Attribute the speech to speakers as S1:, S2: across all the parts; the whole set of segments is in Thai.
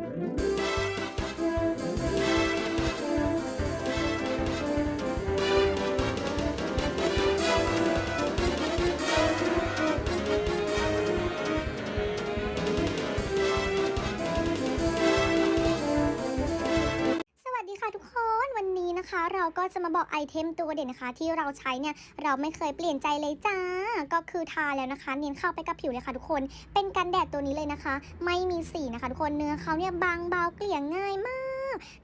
S1: Música ก็จะมาบอกไอเทมตัวเด่นนะคะ ที่เราใช้เนี่ยเราไม่เคยเปลี่ยนใจเลยจ้า ก็คือทาแล้วนะคะเน้นเข้าไปกับผิวเลยค่ะทุกคน เป็นกันแดดตัวนี้เลยนะคะ ไม่มีสีนะคะ ทุกคนเนื้อเขาเนี่ยบางเบาเกลี่ยง่ายมาก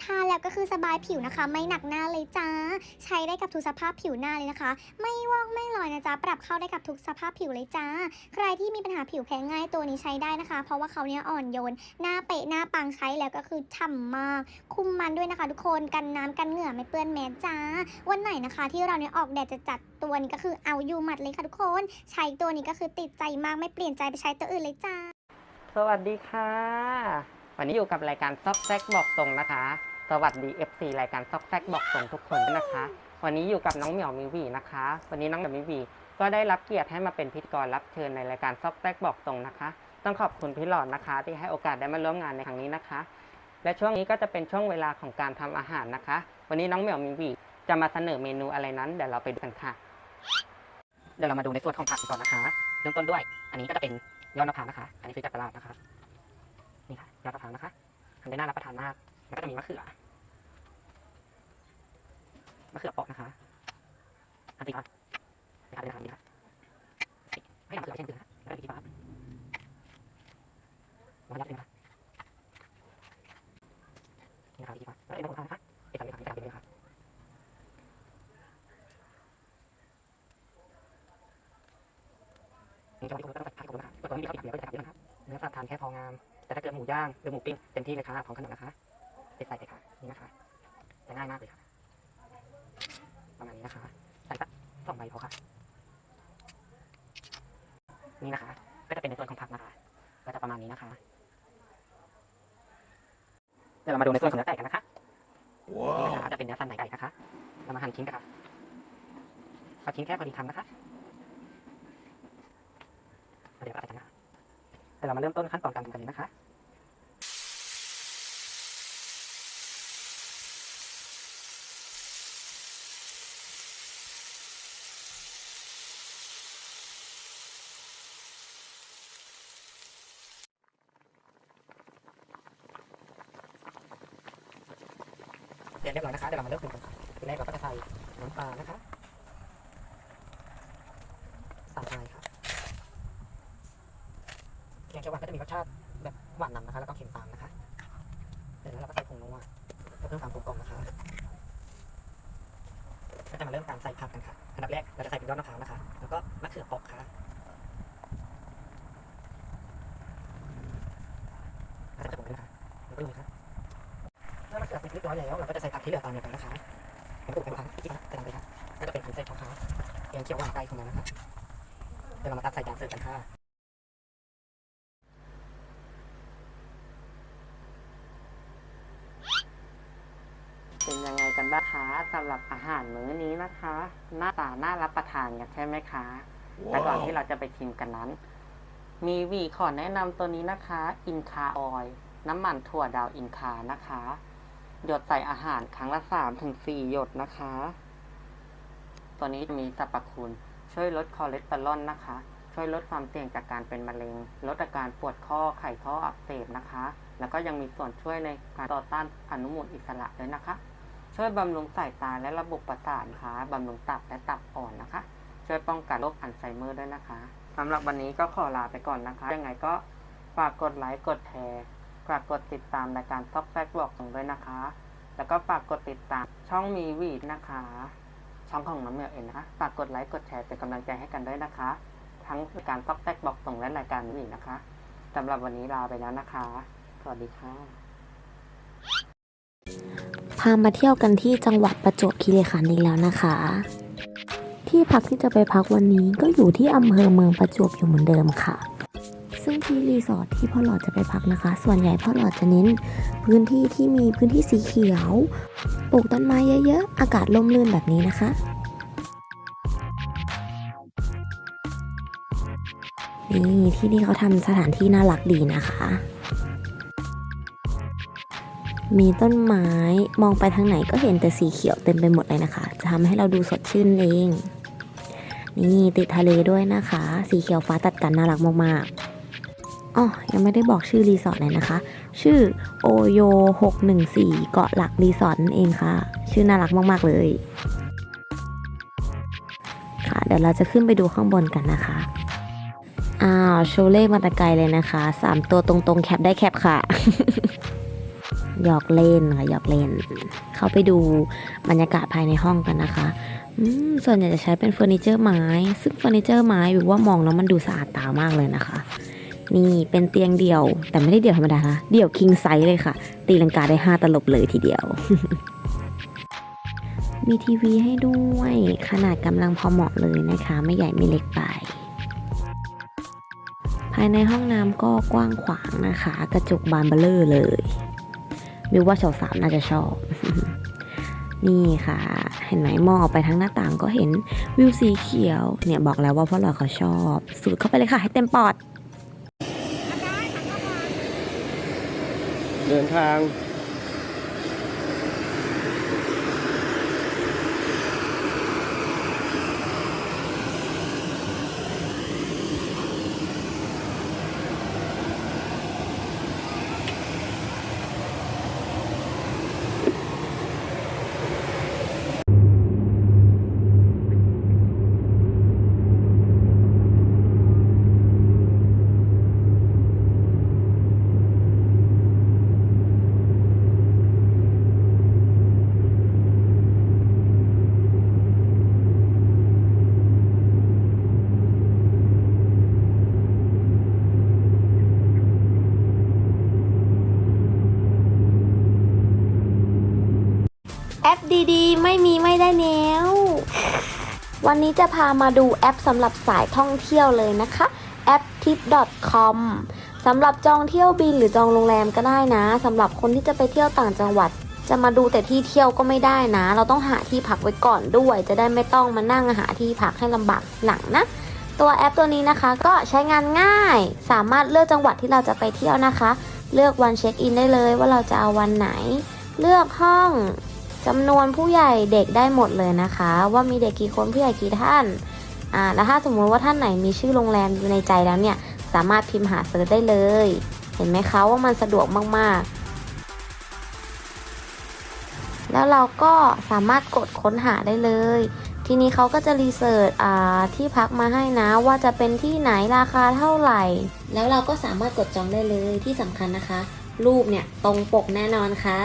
S1: ทาแล้วก็คือสบายผิวนะคะ ไม่หนักหน้าเลยจ้า ใช้ได้กับทุกสภาพผิวหน้าเลยนะคะ ไม่วอกไม่ลอยนะจ๊ะปรับเข้าได้กับทุกสภาพผิวเลยจ้า ใครที่มีปัญหาผิวแพ้ง่ายตัวนี้ใช้ได้นะคะ เพราะว่าเขาเนี่ยอ่อนโยน หน้าเป๊ะหน้าปังใช้แล้วก็คือฉ่ำมาก คุมมันด้วยนะคะ ทุกคนกันน้ำกันเหงื่อไม่เปื้อนแมสจ้า วันไหนนะคะ ที่เราเนี่ยออกแดดจะจัดตัวนี้ก็คือเอาอยู่หมัดเลยค่ะทุกคน ใช้ตัวนี้ก็คือติดใจมากไม่เปลี่ยนใจไปใช้ตัวอื่นเลยจ้า
S2: สวัสดีค่ะ วันนี้อยู่กับรายการซอกแซกบอกตรงนะคะ สวัสดี FC รายการซอกแซกบอกตรงทุกคนนะคะ วันนี้อยู่กับน้องเหมียวมิวีนะคะ วันนี้น้องเหมียวมิวีก็ได้รับเกียรติให้มาเป็นพิธีกรรับเชิญในรายการซอกแซกบอกตรงนะคะ ต้องขอบคุณพี่หลอดนะคะ ที่ให้โอกาสได้มาร่วมงานในครั้งนี้นะคะ และช่วงนี้ก็จะเป็นช่วงเวลาของการทำอาหารนะคะ วันนี้น้องเหมียวมิวีจะมาเสนอเมนูอะไรนั้นเดี๋ยวเราไปดูกันค่ะ เดี๋ยวเรามาดูในส่วนของผักก่อนนะคะ เริ่มต้นด้วย อันนี้ก็จะเป็นยอดมะพร้าวนะคะ อันนี้ซื้อจากตลาดนะคะ ยอดมะพร้าวนะคะทำได้น่ารับประทานมาก แล้วก็จะมีมะเขือ มะเขือเปอกนะคะอันตีบาทนะคะเป็นอาหารดีค่ะให้ทำมะเขือเช่นเดียวนะแล้วก็ตีบาทมารับเลยนะนี่นะคะตีบาทแล้วเป็นมะพร้าวนะคะเอกสารเอกสารเอกสารเลยค่ะนี่จะมาที่ผมก็ต้องใส่ผักผมนะคะส่วนตัวนี้มีข้าวผัดเดียวก็จะใส่ผักเยอะนะคะเนื้อสัตว์ทานแค่พองาม แต่ถ้าเกิดหมูย่างหรือหมูปิ้งเต็มที่เลยค่ะของขนมนะคะเด็ดใส่เลยค่ะนี่นะคะจะง่ายมากเลยค่ะ ประมาณนี้นะคะ ใส่สักสองใบพอค่ะ นี่นะคะ ก็จะเป็นในส่วนของผักนะคะ ก็จะประมาณนี้นะคะเดี๋ยวเรามาดูในส่วนของเนื้อไก่กันนะคะนี่นะคะจะเป็นเนื้อสันในไก่นะคะ เรามาหั่นชิ้นกันค่ะเอาชิ้นแค่พอดีคำนะคะเดี๋ยวเราไปกันนะคะเดี๋ยวเรามาเริ่มต้นขั้นตอนการทำกันเลยนะคะ เสร็จเรียบร้อยนะคะเดี๋ยวเรามาเริ่มปรุงกันค่ะทีแรกเราก็จะใส่น้ำปลานะคะใส่ายค่ะแกงเขียวหวานก็จะมีรสชาติแบบหวานนำนะคะ แล้วก็เค็มตามนะคะเสร็จแล้วเราก็ใส่ผงนัวเพื่อเพิ่มความกลมกล่อมนะคะ ก็จะมาเริ่มการใส่ผักกันค่ะ อันดับแรกเราจะใส่เป็นยอดมะพร้าวนะคะ แล้วก็มะเขือเปอกค่ะเราจะใส่ผงด้วยนะคะแล้วก็ดูนะคะเมื่อมะเขือเป็นเรียบร้อยแล้วเราก็จะใส่ผักที่เหลือตามลงไปนะคะผมปลูกเป็นผักที่นะจะนำไปค่ะก็จะเป็นผักใส่ผักค่ะแกงเขียวหวานไก่ของมันนะคะเดี๋ยวเรามาตักใส่จานเสิร์ฟกันค่ะเป็นยังไงกันบ้างคะสำหรับอาหารมื้อนี้นะคะ หน้าตาน่ารับประทานกันใช่ไหมคะแต่ก่อนที่เราจะไปชิมกันนั้น มีวีขอแนะนำตัวนี้นะคะ อินคาออยล์น้ำมันถั่วดาวอินคานะคะ หยดใส่อาหารครั้งละสามถึงสี่หยดนะคะ ตัวนี้มีสรรพคุณ ช่วยลดคอเลสเตอรอลนะคะ ช่วยลดความเสี่ยงจากการเป็นมะเร็ง ลดอาการปวดข้อไขข้ออักเสบนะคะ แล้วก็ยังมีส่วนช่วยในการต่อต้านอนุมูลอิสระด้วยนะคะ ช่วยบำรุงสายตาและระบบประสาทค่ะบำรุงตับและตับอ่อนนะคะ ช่วยป้องกันโรคอัลไซเมอร์ด้วยนะคะสำหรับวันนี้ก็ขอลาไปก่อนนะคะ ยังไงก็ฝากกดไลค์กดแชร์ ฝากกดติดตามรายการซอกแซกบอกส่งด้วยนะคะ แล้วก็ฝากกดติดตามช่องมีวีดนะคะ ช่องของน้ำเมียวเองนะคะฝากกดไลค์กดแชร์เป็นกำลังใจให้กันด้วยนะคะ ทั้งรายการซอกแซกบอกส่งและรายการมีวีดนะคะสำหรับวันนี้ลาไปแล้วนะคะ สวัสดีค่ะ
S3: พามาเที่ยวกันที่จังหวัดประจวบคีรีขันธ์อีกแล้วนะคะ ที่พักที่จะไปพักวันนี้ก็อยู่ที่อำเภอเมืองประจวบอยู่เหมือนเดิมค่ะ ซึ่งที่รีสอร์ทที่พ่อหลอดจะไปพักนะคะ ส่วนใหญ่พ่อหลอดจะเน้น พื้นที่ที่มีพื้นที่สีเขียว ปลูกต้นไม้เยอะๆ อากาศร่มรื่นแบบนี้นะคะนี่ที่นี่เขาทำสถานที่น่ารักดีนะคะ มีต้นไม้มองไปทางไหนก็เห็นแต่สีเขียวเต็มไปหมดเลยนะคะ จะทำให้เราดูสดชื่นเอง นี่ติดทะเลด้วยนะคะ สีเขียวฟ้าตัดกันน่ารักมากๆ อ๋อยังไม่ได้บอกชื่อรีสอร์ทเลยนะคะ ชื่อโอโย614 เกาะหลักรีสอร์ทนั่นเองค่ะ ชื่อน่ารักมาก ๆ เลย ค่ะ เดี๋ยวเราจะขึ้นไปดูข้างบนกันนะคะ อ้าวโชว์เลขมาต่ไกลเลยนะคะ 3 ตัวตรงๆ แคปได้แคปค่ะหยอกเล่นค่ะหยอกเล่น เข้าไปดูบรรยากาศภายในห้องกันนะคะส่วนใหญ่จะใช้เป็นเฟอร์นิเจอร์ไม้ ซึ่งเฟอร์นิเจอร์ไม้วิวว่ามองแล้วมันดูสะอาดตามากเลยนะคะ นี่เป็นเตียงเดี่ยว แต่ไม่ได้เดี่ยวธรรมดานะ เดี่ยวคิงไซส์เลยค่ะ ตีลังกาได้ 5 ตลบเลยทีเดียว มีทีวีให้ด้วย ขนาดกำลังพอเหมาะเลยนะคะ ไม่ใหญ่ไม่เล็กไป ภายในห้องน้ำก็กว้างขวางนะคะ กระจกบานเบลเลอร์เลยวิวว่าสาวๆน่าจะชอบ นี่ค่ะ เห็นไหมมองออกไปทางหน้าต่างก็เห็นวิวสีเขียว เนี่ยบอกแล้วว่าพ่อหลอดเขาชอบ สูดเข้าไปเลยค่ะ ให้เต็มปอด
S4: เดินทาง
S3: แอปดีๆ ไม่มีไม่ได้แล้ว วันนี้จะพามาดูแอปสำหรับสายท่องเที่ยวเลยนะคะแอป tip.com สำหรับจองเที่ยวบินหรือจองโรงแรมก็ได้นะสำหรับคนที่จะไปเที่ยวต่างจังหวัด จะมาดูแต่ที่เที่ยวก็ไม่ได้นะ เราต้องหาที่พักไว้ก่อนด้วย จะได้ไม่ต้องมานั่งหาที่พักให้ลำบากหลังนะตัวแอปตัวนี้นะคะก็ใช้งานง่าย สามารถเลือกจังหวัดที่เราจะไปเที่ยวนะคะ เลือกวันเช็คอินได้เลยว่าเราจะเอาวันไหน เลือกห้อง จำนวนผู้ใหญ่เด็กได้หมดเลยนะคะ ว่ามีเด็กกี่คนผู้ใหญ่กี่ท่านอ่าแล้วถ้าสมมุติว่าท่านไหนมีชื่อโรงแรมอยู่ในใจแล้วเนี่ยสามารถพิมพ์หาเซิร์ชได้เลย เห็นไหมคะว่ามันสะดวกมากๆ แล้วเราก็สามารถกดค้นหาได้เลย ทีนี้เขาก็จะรีเสิร์ชอ่าที่พักมาให้นะ ว่าจะเป็นที่ไหนราคาเท่าไหร่ แล้วเราก็สามารถกดจองได้เลยที่สำคัญนะคะ รูปเนี่ยตรงปกแน่นอนค่ะ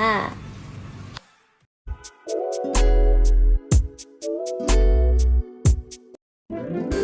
S3: Bye.